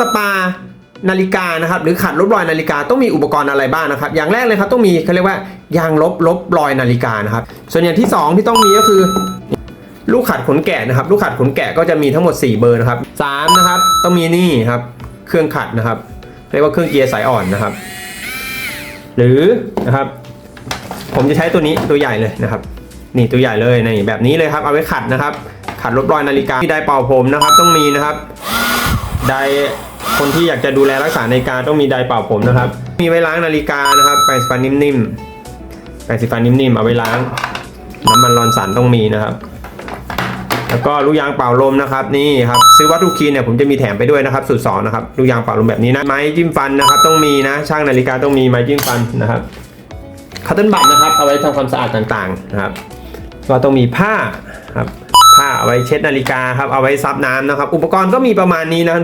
สปานาฬิกานะครับหรือขัดลบรอยนาฬิกาต้องมีอุปกรณ์อะไรบ้างนะครับอย่างแรกเลยครับต้องมีเขาเรียกว่ายางลบลบรอยนาฬิกานะครับส่วนอย่างที่สองที่ต้องมีก็คือ ลูกขัดขนแกะนะครับ ลูกขัดขนแกะก็จะมีทั้งหมด 4 เบอร์นะครับสามนะครับต้องมีนี่ครับเครื่องขัดนะครับ เรียกว่าเครื่องเกียร์สายอ่อนนะครับ หรือนะครับ ผมจะใช้ตัวนี้ตัวใหญ่เลยนะครับ นี่ตัวใหญ่เลยนี่แบบนี้เลยครับเอาไว้ขัดนะครับ ขัดลบรอยนาฬิกาที่ไดร์เป่าผมนะครับ ต้องมีนะครับได คนที่อยากจะดูแลรักษานาฬิกาต้องมีไดร์เป่าผมนะครับ มีไว้ล้างนาฬิกานะครับแปรงสีฟันนิ่มๆแปรงสีฟันนิ่มๆเอาไว้ล้าง น้ำมันรอนสันต้องมีนะครับ แล้วก็ลูกยางเป่าลมนะครับนี่ครับซื้อวัตถุคีนเนี่ยผมจะมีแถมไปด้วยนะครับสูตรสองนะครับลูกยางเป่าลมแบบนี้นะไม้จิ้มฟันนะครับ ต้องมีนะ ช่างนาฬิกาต้องมีไม้จิ้มฟันนะครับคัตเติ้ลบัตนะครับเอาไว้ทำความสะอาดต่างๆนะครับ ก็ต้องมีผ้าครับผ้าเอาไว้เช็ดนาฬิกาครับเอาไว้ซับน้ำนะครับ อุปกรณ์ก็มีประมาณนี้นะ